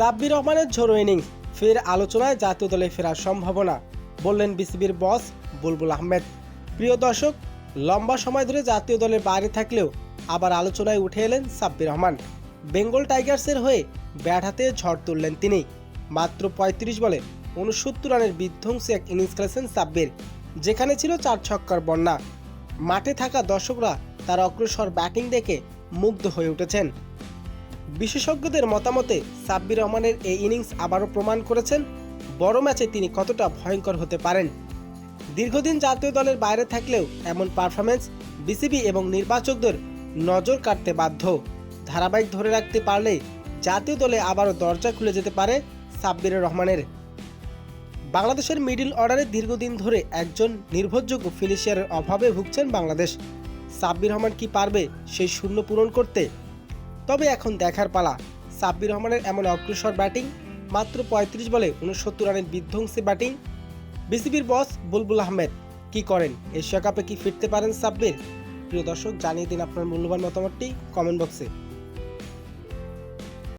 সাব্বির রহমানের ঝোড়ো ইনিংস, ফের আলোচনায় জাতীয় দলে ফেরার সম্ভাবনা, বললেন বিসিবির বস বুলবুল আহমেদ। প্রিয় দর্শক, লম্বা সময় ধরে জাতীয় দলের বাইরে থাকলেও আবার আলোচনায় উঠে এলেন সাব্বির রহমান। বেঙ্গল টাইগার্সের হয়ে ব্যাট হাতে ঝড় তুললেন তিনি। মাত্র পঁয়ত্রিশ বলে উনসত্তর রানের বিধ্বংসী এক ইনিংস খেলেছেন সাব্বির, যেখানে ছিল চার ছক্কার বন্যা। মাঠে থাকা দর্শকরা তার অগ্রসর ব্যাটিং দেখে মুগ্ধ হয়ে উঠেছেন। বিশেষজ্ঞদের মতামতে, সাব্বির রহমানের এই ইনিংস আবারও প্রমাণ করেছেন বড় ম্যাচে তিনি কতটা ভয়ঙ্কর হতে পারেন। দীর্ঘদিন জাতীয় দলের বাইরে থাকলেও এমন পারফরমেন্স বিসিবি এবং নির্বাচকদের নজর কাটতে বাধ্য। ধারাবাহিক ধরে রাখতে পারলে জাতীয় দলে আবারও দরজা খুলে যেতে পারে সাব্বির রহমানের। বাংলাদেশের মিডিল অর্ডারে দীর্ঘদিন ধরে একজন নির্ভরযোগ্য ফিনিশিয়ারের অভাবে ভুগছেন বাংলাদেশ। সাব্বির রহমান কি পারবে সেই শূন্য পূরণ করতে তবে এখন দেখার পালা। সাব্বির রহমানের এমন অগ্রসর ব্যাটিং, মাত্র পঁয়ত্রিশ বলে উনসত্তর রানের বিধ্বংসী ব্যাটিং। বিসিবির বস বুলবুল আহমেদ, কি করেন? এশিয়া কাপে কি ফিরতে পারেন সাব্বির? প্রিয় দর্শক, জানিয়ে দিন আপনার মূল্যবান মতামতটি কমেন্ট বক্সে।